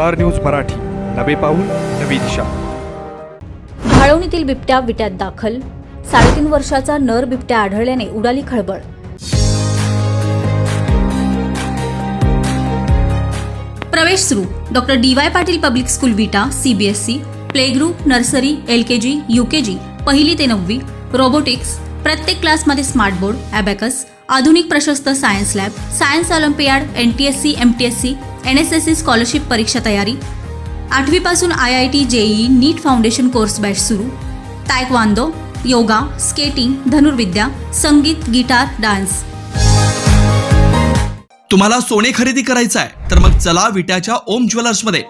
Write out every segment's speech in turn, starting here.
Star news Marathi. नवे पाऊल नवी दिशा. भाळवणीतील बिबट्या विट्यात दाखल. साडेतीन वर्षाचा नर बिबट्या आढळल्याने उडाली खळबळ. प्रवेश सुरू. Doctor D Y Patil public school Vita CBSE play group nursery L UKG पहिली ते नववी रोबोटिक्स प्रत्येक क्लासमध्ये स्मार्ट बोर्ड ॲबॅकस आधुनिक प्रशस्त science lab science olympiad N T S C M T S C N S S C scholarship परीक्षा तयारी. आठवीपासून I I T JEE NEET foundation course batch सुरू. तायक्वांदो योगा स्केटिंग धनुर्विद्या संगीत guitar dance. तुम्हाला सोने खरेदी करायचं आहे तर मग चला विट्याच्या ओम ज्वेलर्समध्ये.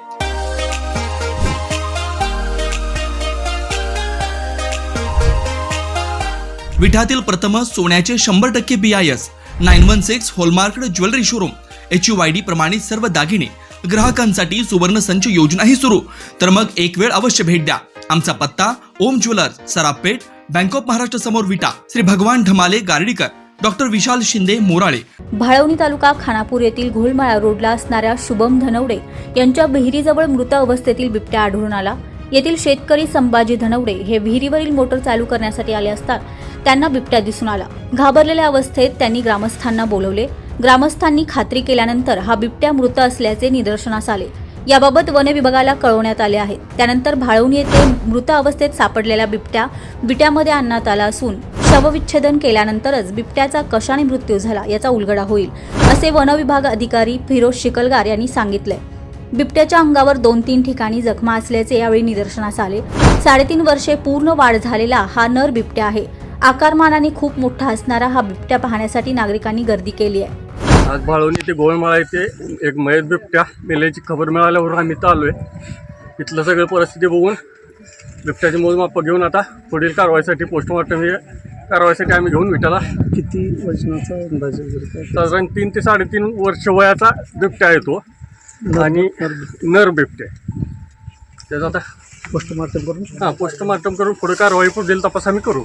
विठ्यातील प्रथम सोन्याचे शंभर टक्के B I S nine one six hallmarked jewellery showroom. H U I D प्रमाणित सर्व दागिने ग्राहकांसाठी सुवर्ण संच योजनाही सुरू. तर मग एक वेळ अवश्य भेट द्या. आमचा पत्ता Om jewellers Sarapeth bank of Maharashtra समोर विटा श्री भगवान ढमाले गार्डीकर डॉक्टर विशाल शिंदे मोराळे. भाळवणी तालुका खानापूर येथील घोलमाळा रोडला असणाऱ्या शुभम धनवडे यांच्या विहिरीजवळ मृत अवस्थेतील बिबट्या आढळून आला. येथील शेतकरी संभाजी धनवडे हे विहिरीवरील मोटर चालू करण्यासाठी आले असतात. त्यांना बिबट्या दिसून आला. घाबरलेल्या अवस्थेत त्यांनी ग्रामस्थांना बोलवले. ग्रामस्थांनी खात्री केल्यानंतर हा बिबट्या मृत असल्याचे निदर्शनास आले. याबाबत वन विभागाला कळवण्यात आले आहे. त्यानंतर भाळवून येथे मृत अवस्थेत सापडलेला बिबट्या बिट्यामध्ये आणण्यात आला असून शवविच्छेदन केल्यानंतरच बिबट्याचा कशाने मृत्यू झाला याचा उलगडा होईल असे वन विभाग अधिकारी फिरोज शिकलगार यांनी सांगितले बिबट्याच्या अंगावर दोन तीन ठिकाणी जखमा असल्याचे यावेळी निदर्शनास आले. साडेतीन वर्षे पूर्ण वाढ झालेला हा नर बिबट्या आहे. आकारमानाने खूप मोठा असणारा हा बिबट्या पाहण्यासाठी नागरिकांनी गर्दी केली आहे. आज भाळवणी ते गोळमाळा येथे एक मयत बिबट्या. मेल्याची खबर मिळाल्यावर आम्ही इथं आलो आहे इथलं सगळं परिस्थिती बघून बिबट्याचे मोजमाप घेऊन आता पुढील कारवाईसाठी पोस्टमॉर्टम हे कारवाईसाठी आम्ही घेऊन विटाला किती वजनाचा अंदाज? साधारण तीन ते साडेतीन वर्ष वयाचा बिबट्या आहे तो. आणि नर बिबटे. त्याचा आता पोस्टमार्टम करून? हां पोस्टमॉर्टम करून पुढे कारवाई पुढील तपास आम्ही करू.